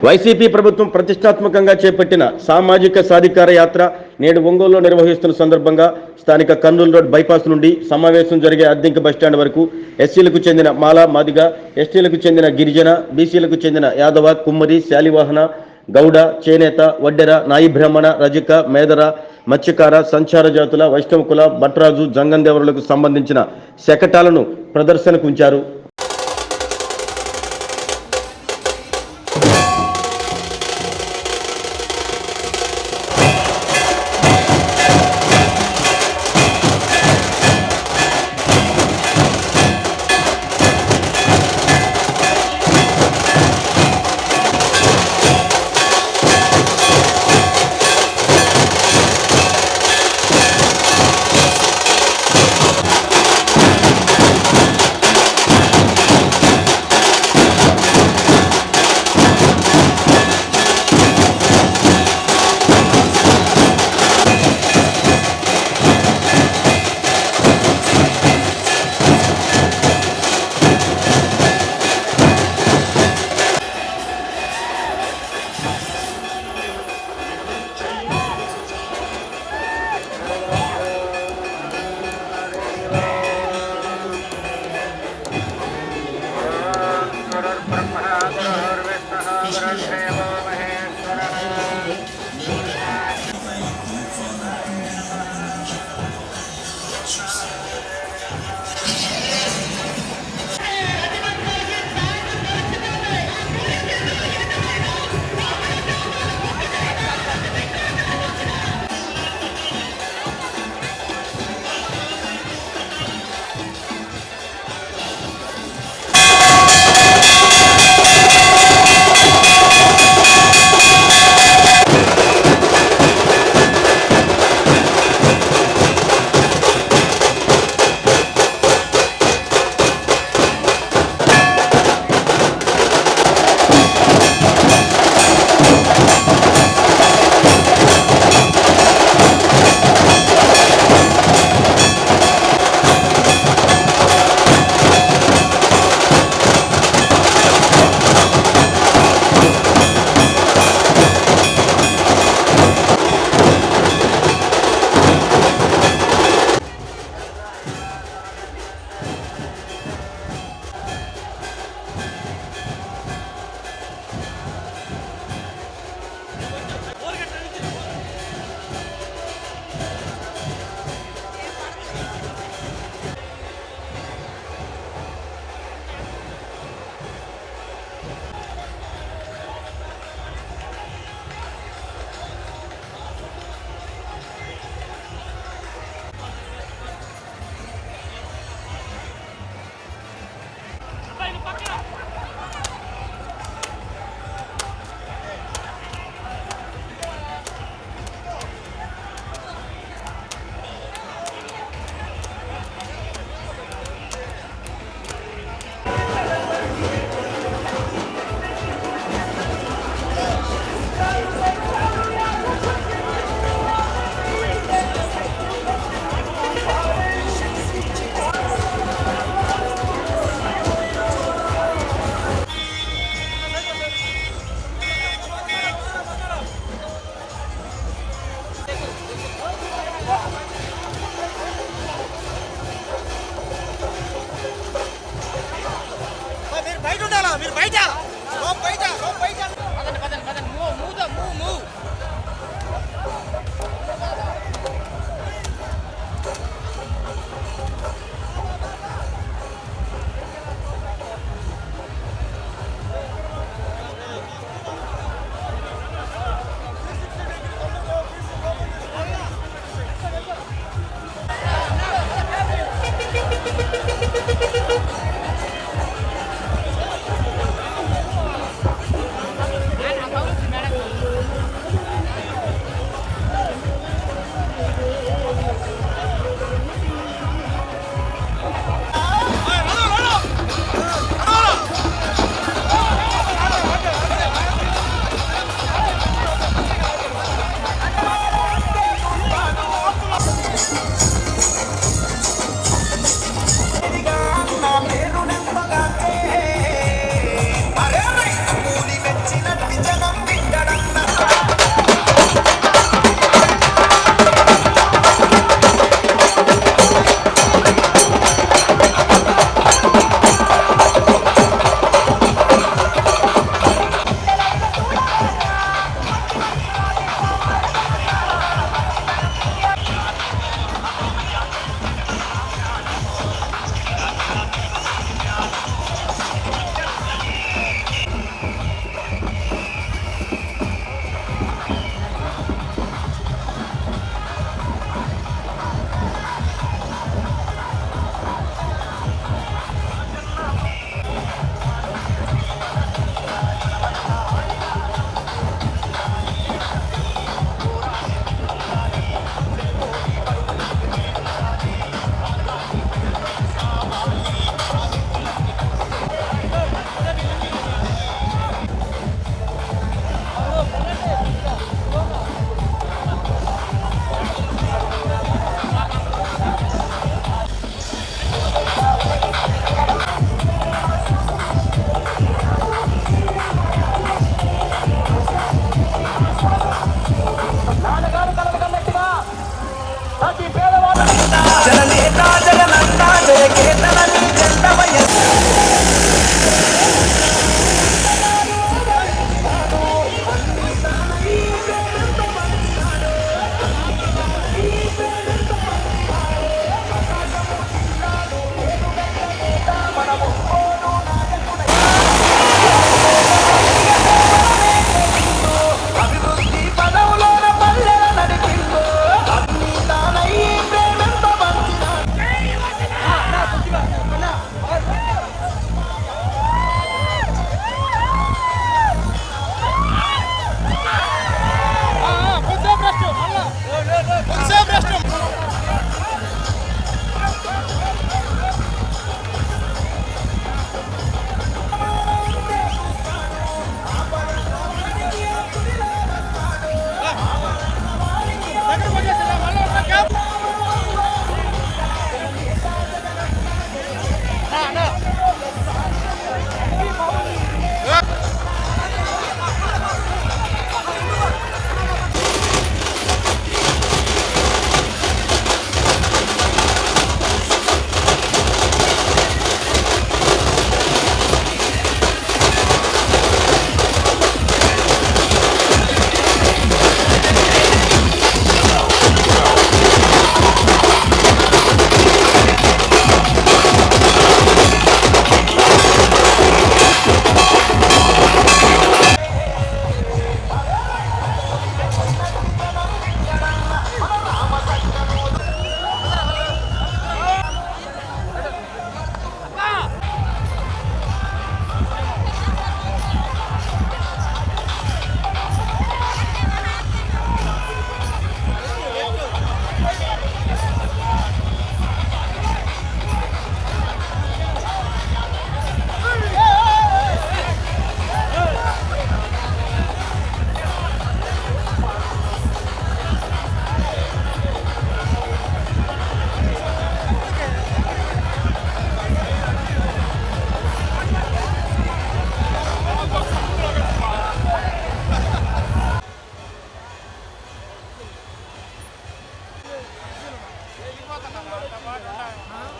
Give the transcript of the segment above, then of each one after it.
YCP ప్రభుత్వం ప్రతిష్టాత్మకంగా చేపట్టిన సామాజిక సాధికార యాత్ర నేడు ఒంగోలులో నిర్వహిస్తున్న సందర్భంగా స్థానిక కర్నూలు రోడ్ బైపాస్ నుండి సమావేశం జరిగే అద్దెంకి బస్టాండ్ వరకు ఎస్సీలకు చెందిన మాలా మాదిగ ఎస్టీలకు చెందిన గిరిజన బీసీలకు చెందిన యాదవ కుమ్మరి శాలివాహన గౌడ చేనేత వడ్డెర నాయి బ్రాహ్మణ రజక మేదర మత్స్యకార సంచార జాతుల వైష్ణవ కుల భట్రాజు జంగందేవరులకు సంబంధించిన శకటాలను ప్రదర్శనకు ఉంచారు.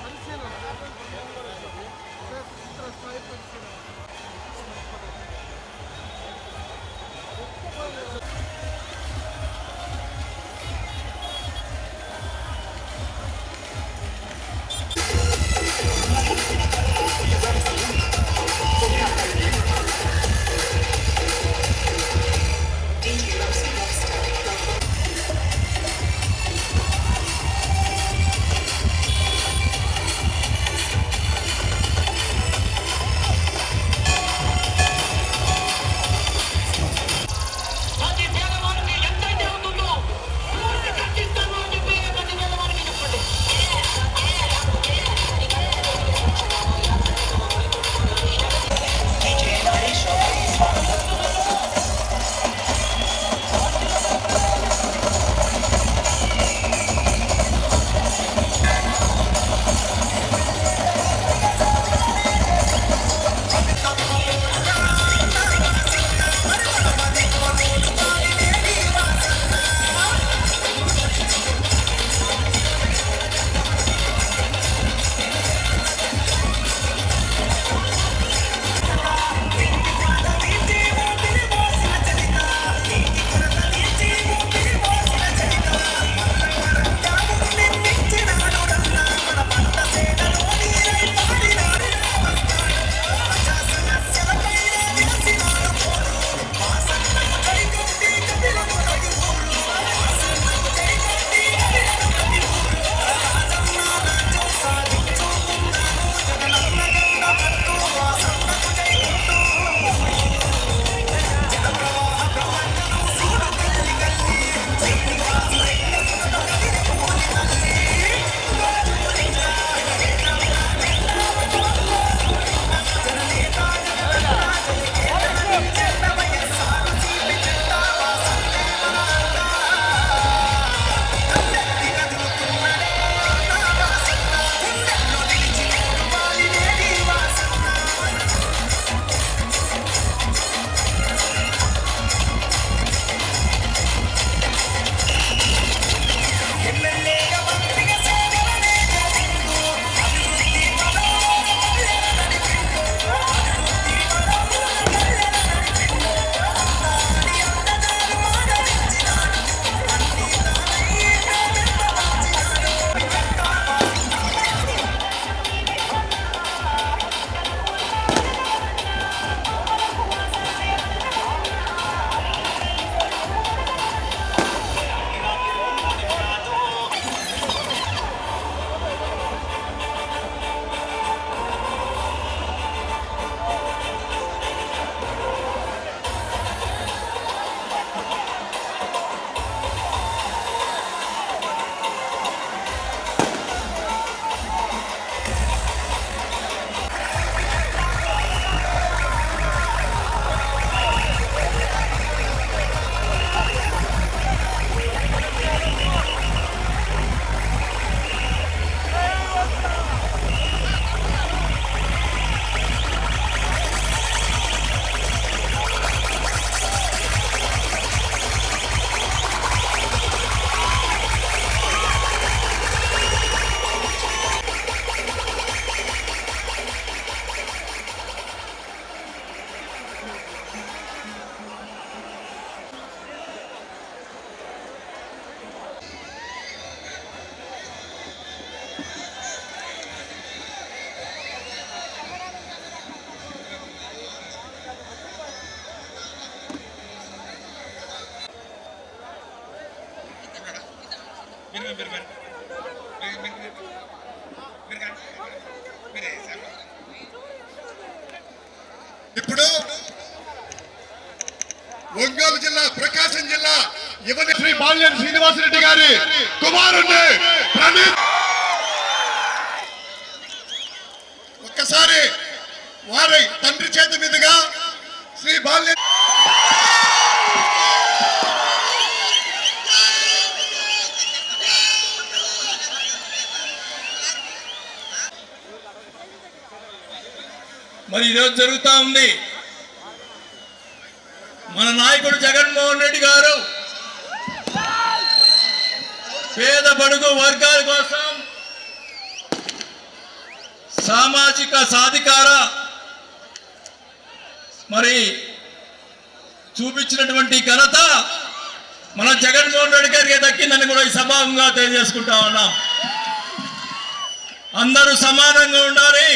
పరిశీలన ఒంగోలు జిల్లా ప్రకాశం జిల్లా యువని శ్రీ బాల్యం శ్రీనివాసరెడ్డి గారి కుమారుణ్ణి ప్రణీత్. ఒక్కసారి వారి తండ్రి చేతి మీదుగా శ్రీ బాల్య మరి ఈరోజు జరుగుతా ఉంది. మన నాయకుడు జగన్మోహన్ రెడ్డి గారు. పేద బడుగు వర్గాల కోసం సామాజిక సాధికార మరి చూపించినటువంటి ఘనత మన జగన్మోహన్ రెడ్డి గారికి దక్కిందని కూడా ఈ సభాముగా తెలియజేసుకుంటా ఉన్నాం. అందరూ సమానంగా ఉండాలి.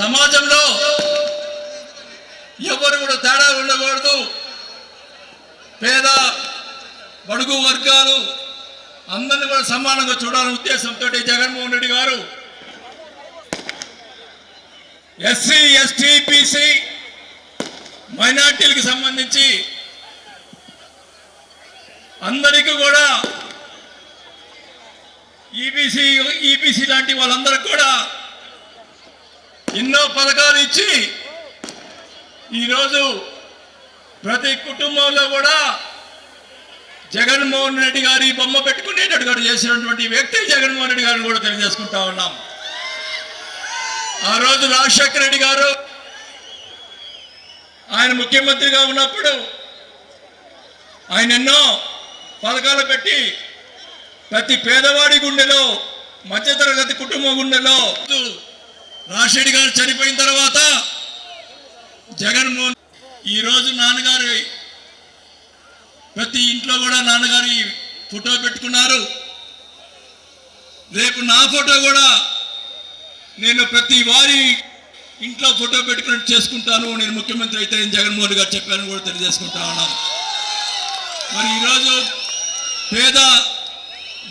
సమాజంలో ఎవరు కూడా తేడా ఉండకూడదు. పేద బడుగు వర్గాలు అందరిని కూడా సమానంగా చూడాలనే ఉద్దేశంతో జగన్మోహన్ రెడ్డి గారు ఎస్సీ ఎస్టీ బీసీ మైనార్టీలకు సంబంధించి అందరికీ కూడా ఈబీసీ ఈబీసీ లాంటి వాళ్ళందరికీ కూడా ఎన్నో పథకాలు ఇచ్చి ఈరోజు ప్రతి కుటుంబంలో కూడా జగన్మోహన్ రెడ్డి గారి బొమ్మ పెట్టుకునేటట్టుగా చేసినటువంటి వ్యక్తి జగన్మోహన్ రెడ్డి గారిని కూడా తెలియజేసుకుంటా ఉన్నాం. ఆ రోజు రాజశేఖర రెడ్డి గారు ఆయన ముఖ్యమంత్రిగా ఉన్నప్పుడు ఆయన ఎన్నో పథకాలు పెట్టి ప్రతి పేదవాడి గుండెలో మధ్యతరగతి కుటుంబం గుండెలో రాజశేఖర్ గారు చనిపోయిన తర్వాత జగన్మోహన్ ఈరోజు నాన్నగారు నాన్నగారి ప్రతి ఇంట్లో కూడా నాన్నగారి ఫోటో పెట్టుకున్నారు. రేపు నా ఫోటో కూడా నేను ప్రతి వారి ఇంట్లో ఫోటో పెట్టుకుని చేసుకుంటాను నేను ముఖ్యమంత్రి అయితే నేను జగన్మోహన్ గారు చెప్పాను కూడా తెలియజేసుకుంటా ఉన్నాను. మరి ఈరోజు పేద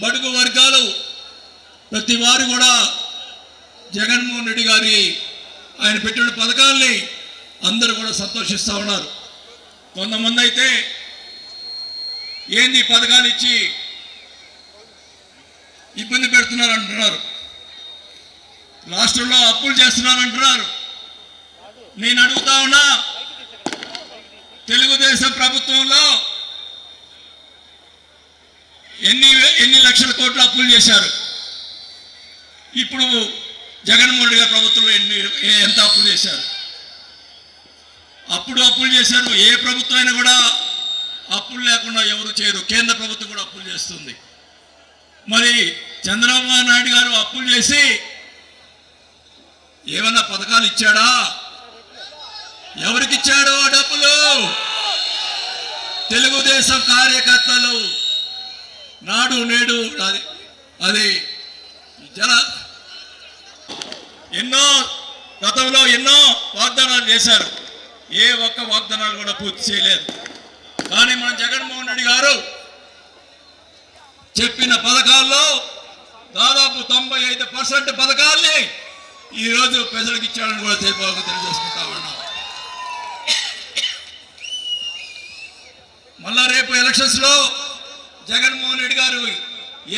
బడుగు వర్గాలు ప్రతి వారు కూడా జగన్మోహన్ రెడ్డి గారి ఆయన పెట్టిన పథకాల్ని అందరూ కూడా సంతోషిస్తూ ఉన్నారు. కొంతమంది అయితే ఏంది పథకాలు ఇచ్చి ఇబ్బంది పెడుతున్నారు అంటున్నారు రాష్ట్రంలో అప్పులు చేస్తున్నారు అంటున్నారు నేను అడుగుతా ఉన్నా తెలుగుదేశం ప్రభుత్వంలో ఎన్ని ఎన్ని లక్షల కోట్ల అప్పులు చేశారు? ఇప్పుడు జగన్మోహన్ రెడ్డి గారి ప్రభుత్వంలో ఎన్ని ఎంత అప్పులు చేశారు? అప్పుడు అప్పులు చేశారు ఏ ప్రభుత్వం అయినా కూడా అప్పులు లేకుండా ఎవరు చేయరు. కేంద్ర ప్రభుత్వం కూడా అప్పులు చేస్తుంది. మరి చంద్రబాబు నాయుడు గారు అప్పులు చేసి ఏమన్నా పథకాలు ఇచ్చాడా? ఎవరికి ఇచ్చాడు ఆ డబ్బులు? తెలుగుదేశం కార్యకర్తలు. నాడు నేడు అది అది జన ఎన్నో గతంలో ఎన్నో వాగ్దానాలు చేశారు. ఏ ఒక్క వాగ్దానాలు కూడా పూర్తి చేయలేదు. కానీ మన జగన్మోహన్ రెడ్డి గారు చెప్పిన పథకాల్లో దాదాపు తొంభై ఐదు పర్సెంట్ పథకాల్ని ఈరోజు ప్రజలకు ఇచ్చాడని కూడా తెలిపి తెలియజేసుకుంటా ఉన్నాం. మళ్ళా రేపు ఎలక్షన్స్లో జగన్మోహన్ రెడ్డి గారు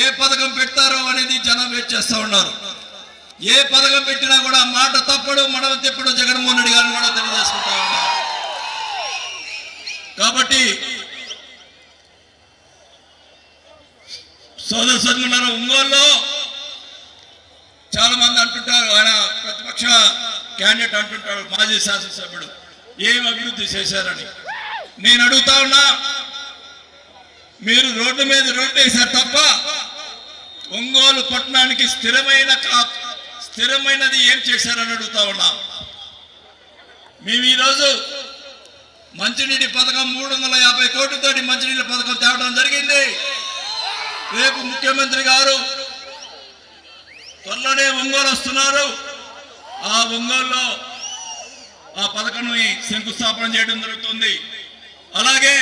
ఏ పథకం పెడతారో అనేది జనం వెయిట్ చేస్తూ ఉన్నారు. ఏ పథకం పెట్టినా కూడా మాట తప్పడు మడవ తిప్పడు జగన్మోహన్ రెడ్డి గారిని కూడా తెలియజేసుకుంటా కాబట్టి సోదర సోదరులారా ఒంగోలులో చాలా మంది అంటుంటారు ఆయన ప్రతిపక్ష క్యాండిడేట్ అంటుంటారు మాజీ శాసనసభ్యుడు ఏం అభివృద్ధి చేశారని. నేను అడుగుతా ఉన్నా మీరు రోడ్డు మీద రోడ్డు వేశారు తప్ప ఒంగోలు పట్టణానికి స్థిరమైన కా- స్థిరమైనది ఏం చేశారని అడుగుతా ఉన్నా. మేము ఈరోజు మంచినీటి పథకం మూడు వందల యాభై కోట్లతోటి మంచినీళ్ళ పథకం తేవడం జరిగింది. రేపు ముఖ్యమంత్రి గారు త్వరలోనే ఒంగోలు వస్తున్నారు. ఆ ఒంగోలులో ఆ పథకం శంకుస్థాపన చేయడం జరుగుతుంది. అలాగే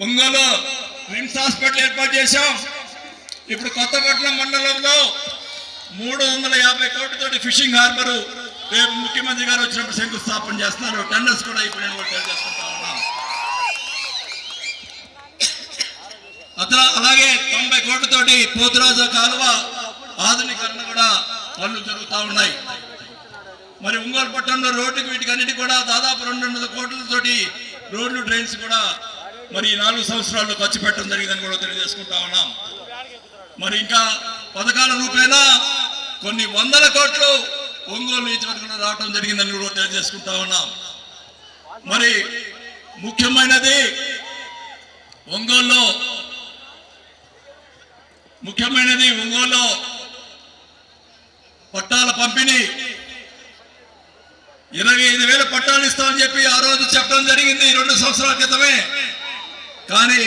ఒంగోలు రిమ్స్ హాస్పిటల్ ఏర్పాటు చేశాం. ఇప్పుడు కొత్తపట్నం మండలంలో మూడు వందల యాభై కోట్లతోటి ఫిషింగ్ హార్బర్ రేపు ముఖ్యమంత్రి గారు వచ్చినప్పుడు శంకుస్థాపన చేస్తున్నారు. టెండర్స్ కూడా ఇప్పుడు తెలియజేసుకుంటా ఉన్నాం అతను అలాగే తొంభై కోట్లతోటి పోతురాజు కాలువ ఆధునీకరణ కూడా పనులు జరుగుతూ ఉన్నాయి. మరి ఒంగోలు పట్టణంలో రోడ్డుకి వీటికన్నిటి కూడా దాదాపు రెండు వందల కోట్లతోటి రోడ్లు డ్రైన్స్ కూడా మరి ఈ నాలుగు సంవత్సరాల్లో ఖర్చు పెట్టడం జరిగిందని కూడా తెలియజేసుకుంటా ఉన్నాం. మరి ఇంకా పథకాల రూపేణా కొన్ని వందల కోట్లు ఒంగోలు నియోజకవర్గంలో రావడం జరిగిందని కూడా తెలియజేసుకుంటా ఉన్నాం. మరి ముఖ్యమైనది ఒంగోలులో ముఖ్యమైనది ఒంగోలులో పట్టాల పంపిణీ. ఇరవై ఐదు వేల పట్టాలు ఇస్తామని చెప్పి ఆ రోజు చెప్పడం జరిగింది రెండు సంవత్సరాల క్రితమే. కానీ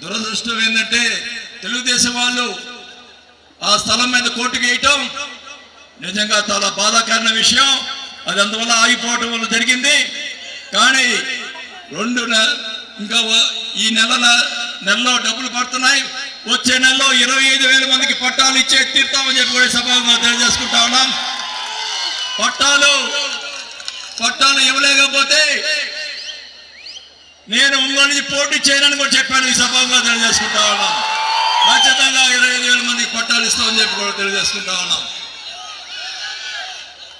దురదృష్టం ఏంటంటే తెలుగుదేశం వాళ్ళు ఆ స్థలం మీద కోర్టుకు వేయటం నిజంగా చాలా బాధాకరమైన విషయం. అది అందువల్ల ఆగిపోవటం వల్ల జరిగింది. కానీ రెండు ఇంకా ఈ నెల నెలలో డబ్బులు పడుతున్నాయి. వచ్చే నెలలో ఇరవై ఐదు వేల మందికి పట్టాలు ఇచ్చే తీర్థమని చెప్పి కూడా సభగా తెలియజేసుకుంటా ఉన్నాం. పట్టాలు పట్టాలు ఇవ్వలేకపోతే నేను ఒంగోలు పోటీ చేయనని కూడా చెప్పాను ఈ సభగా తెలియజేసుకుంటా ఉన్నాం. ఖచ్చితంగా ఇరవై ఐదు వేల మంది పట్టాలు ఇస్తామని చెప్పి కూడా తెలియజేసుకుంటా ఉన్నాం.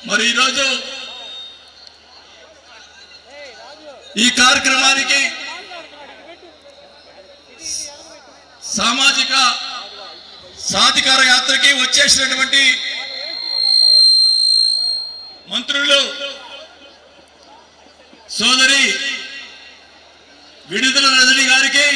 మరి ఈరోజు ఈ కార్యక్రమానికి సామాజిక సాధికార యాత్రకి వచ్చేసినటువంటి మంత్రులు సోదరి విడుదల రజని గారికి